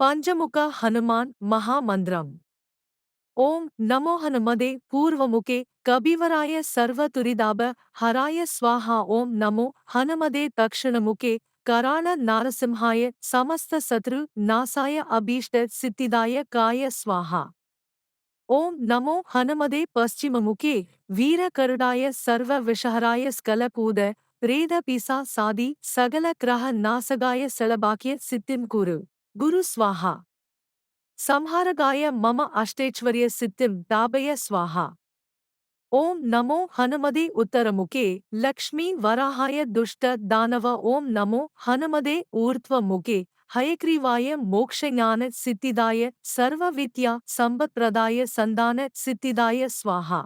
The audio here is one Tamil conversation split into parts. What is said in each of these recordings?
பஞ்சமுக ஹனுமான் மகா மந்திரம் ஓம் நமோ ஹனுமதே பூர்வமுகே கபிவராய சர்வ துரிதாப ஹராய ஸ்வாஹா. ஓம் நமோ ஹனுமதே தக்ஷணமுகே கராள நாரசிம்ஹாய சமஸ்த சத்ரு நாசாய அபீஷ்ட சித்திதாய காய ஸ்வாஹா. ஓம் நமோ ஹனுமதே பশ্চিமமுகே வீர கருடாய சர்வ விஷஹராய ஸ்கலபூத பிரேத பிசா சாதி சகல கிரக நாசகாய செலபாக்கிய சித்திம் கூறு குரு ஸ்வாஹா. சம்ஹாரகாய மம அஷ்டேச்வரிய சித்திம் தாபய ஸ்வாஹா. ஓம் நமோ ஹனுமதே உத்தரமுகே லக்ஷ்மீ வராஹாய துஷ்ட தானவ ஓம் நமோ ஹனுமதே ஊர்த்வமுகே ஹயக்ரீவாய மோக்ஷஞான சித்திதாய சர்வ வித்யா சம்பத்ரதாய சந்தான சித்திதாய ஸ்வாஹா.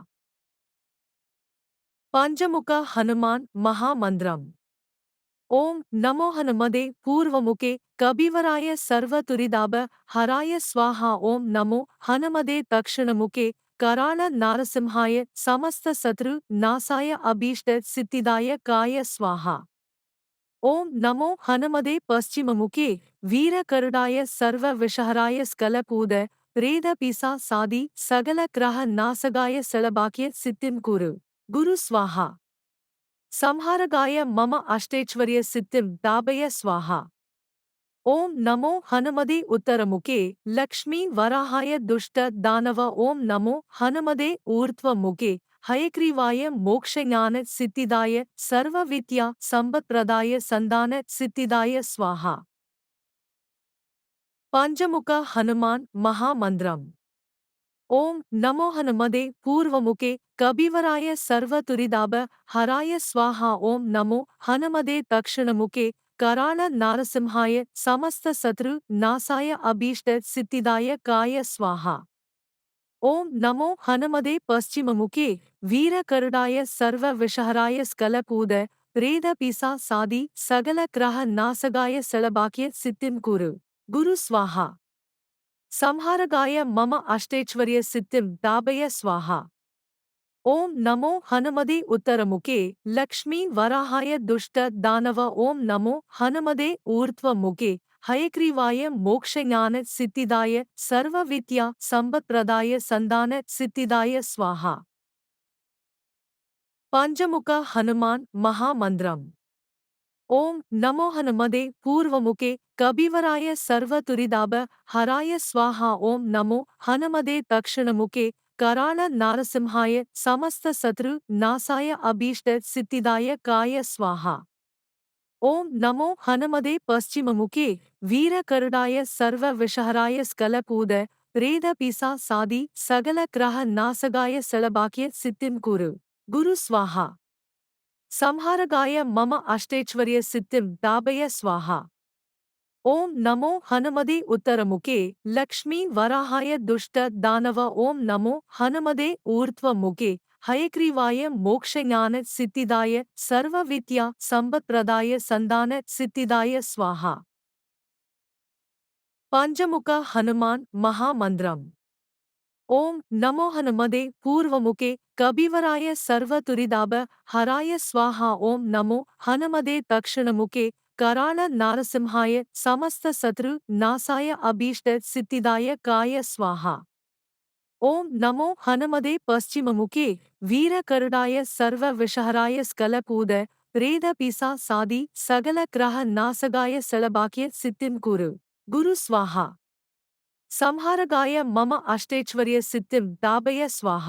பஞ்சமுக ஹனுமான் மகாமந்திரம். ஓம் நமோ ஹனுமதே பூர்வமுகே கபிவராய சர்வ துரிதாப ஹராய ஸ்வாஹா ஓம் நமோ ஹனுமதே தக்ஷணமுகே கராள நாரசிம்ஹாய சமஸ்த சத்ரு நாசாய அபீஷ்ட சித்திதாய காய ஸ்வாஹா. ஓம் நமோ ஹனுமதே பশ্চিமமுகே வீர கருடாய சர்வ விஷஹராய ஸ்கலபூத பிரேத பிசா சாதி சகல கிரக நாசகாய செலபாக்கிய சித்திம் குரு. குரு ஸ்வாஹா. సంహారగాయ మమ అష్టైశ్వర్య సిద్ధిం దాబయ స్వాహ ఓం నమో హనుమదే ఉత్తరముఖే లక్ష్మీ వరాహాయ దుష్ట దానవ ఓం నమో హనుమదే ఊర్ధ్వముఖే హయగ్రీవాయ మోక్షజ్ఞాన సిద్ధిదాయ సర్వవిద్యా సంపత్ప్రదాయ సందాన సిద్ధిదాయ స్వాహ పంచముఖ హనుమాన్ మహామంత్రం ஓம் நமோ ஹனுமதே பூர்வமுகே கபிவராய சர்வதுரிதாப ஹராய ஸ்வாஹா ஓம் நமோ ஹனுமதே தக்ஷணமுகே கராள நாரசிம்ஹாய சமஸ்த சத்ரு நாசாய அபீஷ்ட சித்திதாய காய ஸ்வாஹா. ஓம் நமோ ஹனுமதே பশ্চিமமுகே வீர கருடாய சர்வ விஷஹராய ஸ்கலபூத பிரேத பிசா சாதி சகல கிரக நாசகாய செலபாக்கிய சித்திம் குரு குரு ஸ்வாஹா. సంహారగాయ మమ అష్టైశ్వర్య సిద్ధిం దాబయ స్వాహ ఓం నమో హనుమదే ఉత్తరముఖే లక్ష్మీ వరాహాయ దుష్ట దానవ ఓం నమో హనుమదే ఊర్ధ్వముఖే హయగ్రీవాయ మోక్షజ్ఞాన సిద్ధిదాయ సర్వవిద్యా సంపత్ప్రదాయ సందాన సిద్ధిదాయ స్వాహ పంచముఖ హనుమాన్ మహామంత్రం ஓம் நமோ ஹனுமதே பூர்வமுகே கபிவராய சர்வ துரிதாப ஹராய ஸ்வாஹா ஓம் நமோ ஹனுமதே தக்ஷணமுகே கராள நாரசிம்ஹாய சமஸ்த சத்ரு நாசாய அபீஷ்ட சித்திதாய காய ஸ்வாஹா. ஓம் நமோ ஹனுமதே பশ্চিமமுகே வீர கருடாய சர்வ விஷஹராய ஸ்கலபூத பிரேத பிசா சாதி சகல கிரக நாசகாய செலபாக்கிய சித்திம் குரு குரு ஸ்வாஹா. సంహారగాయ మమ అష్టైశ్వర్య సిద్ధిం దాబయ స్వాహ ఓం నమో హనుమదే ఉత్తరముఖే లక్ష్మీ వరాహాయ దుష్ట దానవ ఓం నమో హనుమదే ఊర్ధ్వముఖే హయగ్రీవాయ మోక్షజ్ఞాన సిద్ధిదాయ సర్వవిద్యా సంపత్ప్రదాయ సందాన సిద్ధిదాయ స్వాహ పంచముఖ హనుమాన్ మహామంత్రం ஓம் நமோ ஹனுமதே பூர்வமுகே கபிவராய சர்வ துரிதாப ஹராய ஸ்வாஹா ஓம் நமோ ஹனுமதே தக்ஷணமுகே கராள நாரசிம்ஹாய சமஸ்த சத்ரு நாசாய அபீஷ்ட சித்திதாய காய ஸ்வாஹா. ஓம் நமோ ஹனுமதே பশ্চিமமுகே வீர கருடாய சர்வ விஷஹராய ஸ்கலபூத பிரேத பிசா சாதி சகல கிரக நாசகாய செலபாக்கிய சித்திம் குரு குரு ஸ்வாஹா. సంహారగాయ మమ అష్టైశ్వర్య సిద్ధిం దాబయ స్వాహ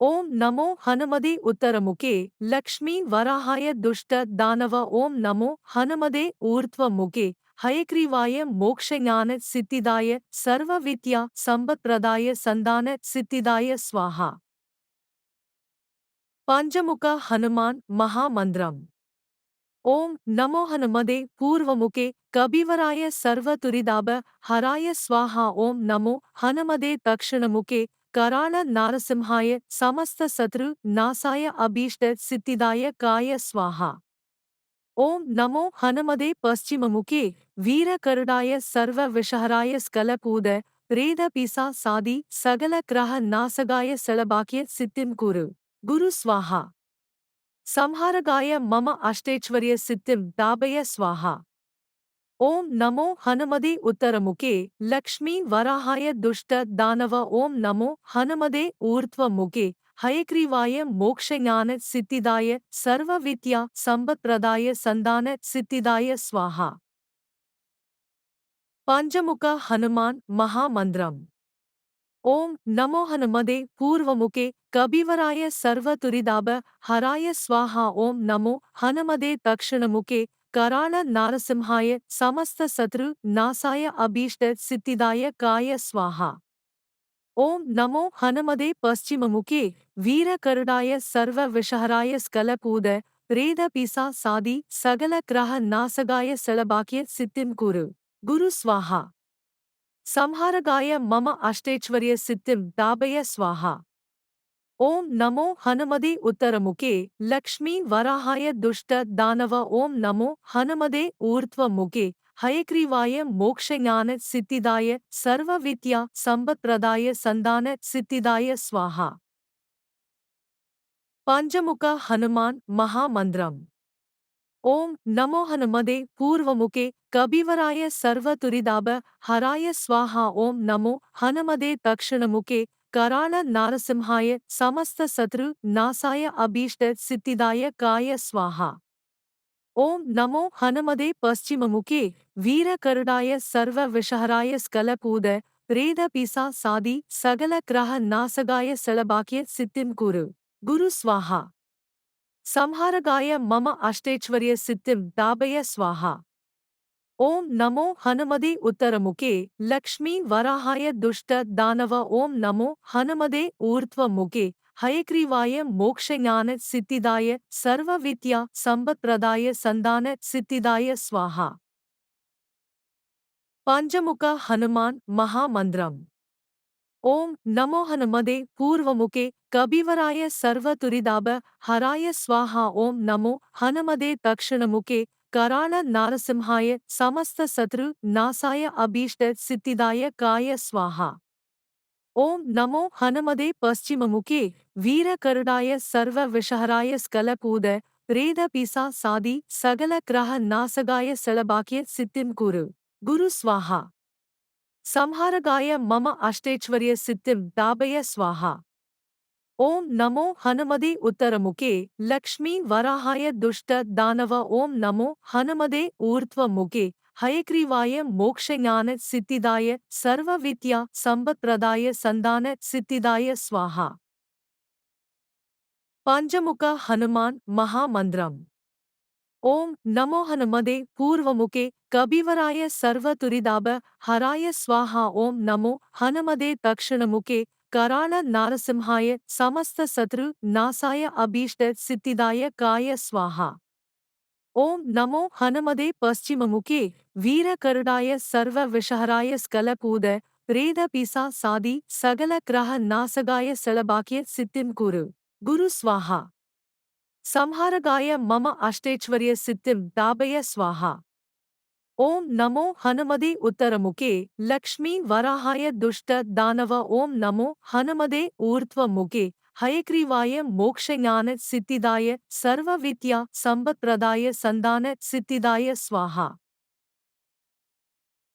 ఓం నమో హనుమదే ఉత్తరముఖే లక్ష్మీ వరాహాయ దుష్ట దానవ ఓం నమో హనుమదే ఊర్ధ్వముఖే హయగ్రీవాయ మోక్షజ్ఞాన సిద్ధిదాయ సర్వవిద్యా సంపత్ప్రదాయ సందాన సిద్ధిదాయ స్వాహ పంచముఖ హనుమాన్ మహామంత్రం ஓம் நமோ ஹனுமதே பூர்வமுகே கபிவராய சர்வ துரிதாப ஹராய ஸ்வாஹா ஓம் நமோ ஹனுமதே தக்ஷணமுகே கராள நாரசிம்ஹாய சமஸ்த சத்ரு நாசாய அபீஷ்ட சித்திதாய காய ஸ்வாஹா. ஓம் நமோ ஹனுமதே பশ্চিமமுகே வீர கருடாய சர்வ விஷஹராய ஸ்கலபூத பிரேத பிசா சாதி சகல கிரக நாசகாய செலபாக்கிய சித்திம் குரு. குரு ஸ்வாஹா. సంహారగాయ మమ అష్టైశ్వర్య సిద్ధిం దాబయ స్వాహ ఓం నమో హనుమదే ఉత్తరముఖే లక్ష్మీ వరాహాయ దుష్ట దానవ ఓం నమో హనుమదే ఊర్ధ్వముఖే హయగ్రీవాయ మోక్షజ్ఞాన సిద్ధిదాయ సర్వవిద్యా సంపత్ప్రదాయ సందాన సిద్ధిదాయ స్వాహ పంచముఖ హనుమాన్ మహామంత్రం ஓம் நமோ ஹனுமதே பூர்வமுகே கபிவராய சர்வதுரிதாப ஹராய ஸ்வாஹா ஓம் நமோ ஹனுமதே தக்ஷணமுகே கராள நாரசிம்ஹாய சமஸ்த சத்ரு நாசாய அபீஷ்ட சித்திதாய காய ஸ்வாஹா. ஓம் நமோ ஹனுமதே பశ్చిమமுகே வீரகருடாய சர்வ விஷஹராய ஸ்கலபூத பிரேத பீசா சாதி சகல கிரக நாசகாய சலபாக்கிய சித்திம் குரு. குரு ஸ்வாஹா. సంహారగాయ మమ అష్టైశ్వర్య సిద్ధిం దాబయ స్వాహ ఓం నమో హనుమదే ఉత్తరముఖే లక్ష్మీ వరాహాయ దుష్ట దానవ ఓం నమో హనుమదే ఊర్ధ్వముఖే హయగ్రీవాయ మోక్షజ్ఞాన సిద్ధిదాయ సర్వవిద్యా సంపత్ప్రదాయ సందాన సిద్ధిదాయ స్వాహ పంచముఖ హనుమాన్ మహామంత్రం ஓம் நமோ ஹனுமதே பூர்வமுகே கபிவராய சர்வ துரிதாப ஹராய ஸ்வாஹா ஓம் நமோ ஹனுமதே தக்ஷணமுகே கராள நாரசிம்ஹாய சமஸ்த சத்ரு நாசாய அபீஷ்ட சித்திதாய காய ஸ்வாஹா. ஓம் நமோ ஹனுமதே பశ్చిమமுகே வீரகருடாய சர்வ விஷஹராய ஸ்கலபூத பிரேத பீசா சாதி சகல கிரக நாசகாய சலபாக்கிய சித்திம் குரு. குரு ஸ்வாஹா. సంహారగాయ మమ అష్టైశ్వర్య సిద్ధిం దాబయ స్వాహ ఓం నమో హనుమదే ఉత్తరముఖే లక్ష్మీ వరాహాయ దుష్ట దానవ ఓం నమో హనుమదే ఊర్ధ్వముఖే హయగ్రీవాయ మోక్షజ్ఞాన సిద్ధిదాయ సర్వవిద్యా సంపత్ప్రదాయ సందాన సిద్ధిదాయ స్వాహ పంచముఖ హనుమాన్ మహామంత్రం ஓம் நமோ ஹனுமதே பூர்வமுகே கபிவராய சர்வ துரிதாப ஹராய ஸ்வாஹா ஓம் நமோ ஹனுமதே தக்ஷணமுகே கராள நாரசிம்ஹாய சமஸ்த சத்ரு நாசாய அபீஷ்ட சித்திதாய காய ஸ்வாஹா. ஓம் நமோ ஹனுமதே பశ్చిమமுகே வீரகருடாய சர்வ விஷஹராய ஸ்கலபூத பிரேத பீசா சாதி சகல கிரக நாசகாய சலபாக்கிய சித்திம் குரு. குரு ஸ்வாஹா. సంహారగాయ మమ అష్టైశ్వర్య సిద్ధిం దాబయ స్వాహ ఓం నమో హనుమదే ఉత్తరముఖే లక్ష్మీ వరాహాయ దుష్ట దానవ ఓం నమో హనుమదే ఊర్ధ్వముఖే హయగ్రీవాయ మోక్షజ్ఞాన సిద్ధిదాయ సర్వవిద్య సంపత్ప్రదాయ సందాన సిద్ధిదాయ స్వాహ పంచముఖ హనుమాన్ మహామంత్రం ஓம் நமோ ஹனுமதே பூர்வமுகே கபிவராய சர்வதுரிதாப ஹராய ஸ்வாஹா ஓம் நமோ ஹனுமதே தக்ஷணமுகே கராள நாரசிம்ஹாய சமஸ்த சத்ரு நாசாய அபீஷ்ட சித்திதாய காய ஸ்வாஹா. ஓம் நமோ ஹனுமதே பశ్చిமமுகே வீரகருடாய சர்வ விஷஹராய ஸ்கலபூத பிரேத பீசா சாதி சகல கிரக நாசகாய சலபாக்கிய சித்திம் குரு. குரு ஸ்வாஹா. సంహారగాయ మమ అష్టైశ్వర్య సిద్ధిం దాబయ స్వాహ ఓం నమో హనుమదే ఉత్తరముఖే లక్ష్మీ వరాహాయ దుష్ట దానవ ఓం నమో హనుమదే ఊర్ధ్వముఖే హయగ్రీవాయ మోక్షజ్ఞాన సిద్ధిదాయ సర్వవిద్యా సంపత్ప్రదాయ సందాన సిద్ధిదాయ స్వాహ